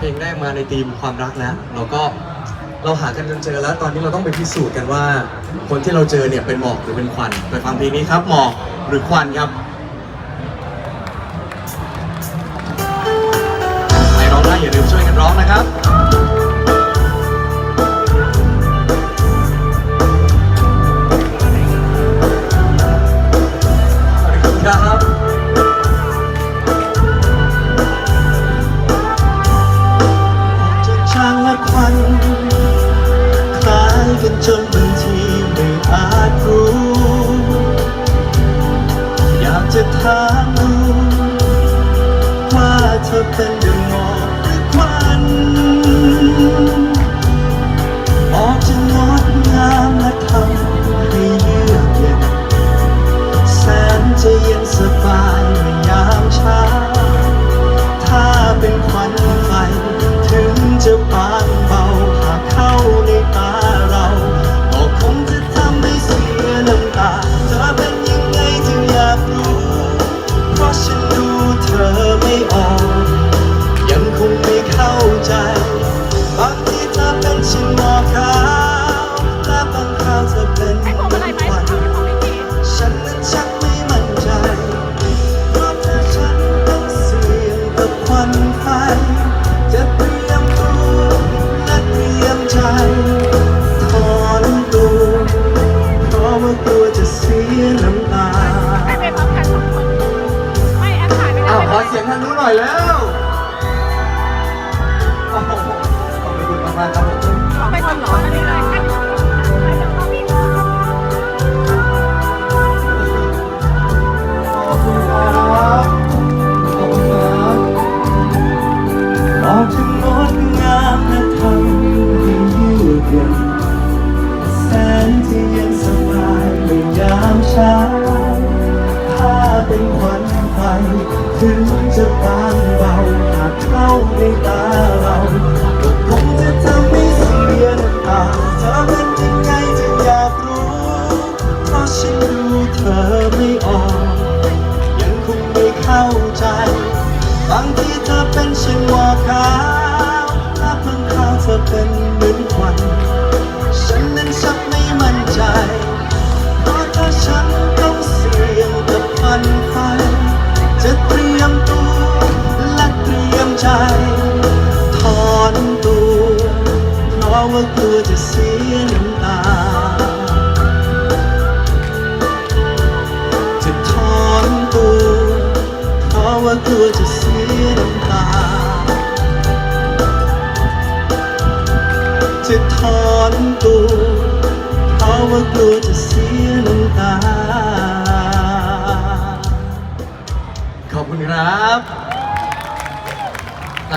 เพลงแรกมาในธีมความรักแล้วเราก็เราหากันจนเจอแล้ว ตอนนี้เราต้องไปพิสูจน์กันว่า คนที่เราเจอเนี่ยเป็นหมอกหรือเป็นควันไปฟังเพลงนี้ครับหมอกหรือควันครับใครร้องได้อย่าลืมช่วยกันร้องนะครับ กันจนบางทีไม่อาจรู้ อยากจะถามดูว่าเธอเป็นดังหมอกหรือควันออกจะงดงามและทำให้เยือกเย็นแสนจะเย็นสบายในยามเช้า ถ้าเป็นควันไฟถึงจะบาง เสียน้ำตาไม่ไปพร้อมกันสองคนไม่แอปถ่ายไปแล้อ้าวว ขอเสียงทางนู้นหน่อยแล้วามเช้าถ้าเป็นควันไฟถึงจะบางเบาหากเข้าในตาเราก็คงจะทำให้เสียน้ำตาเธอเป็นยังไงจึงอยากรู้ เพราะฉันดูเธอไม่ออก ยังคงไม่เข้าใจ บางทีเธอเป็นเช่นหมอกขาวและบางคราวเธอเป็นเหมือนควัน ราะว่ากลัวจะเสียน้ำตา จะถอนตัวเพราะว่ากลัวจะเสียน้ำตา จะถอนตัวเพราะว่ากลัวจะเสียน้ำตา ขอบคุณครับ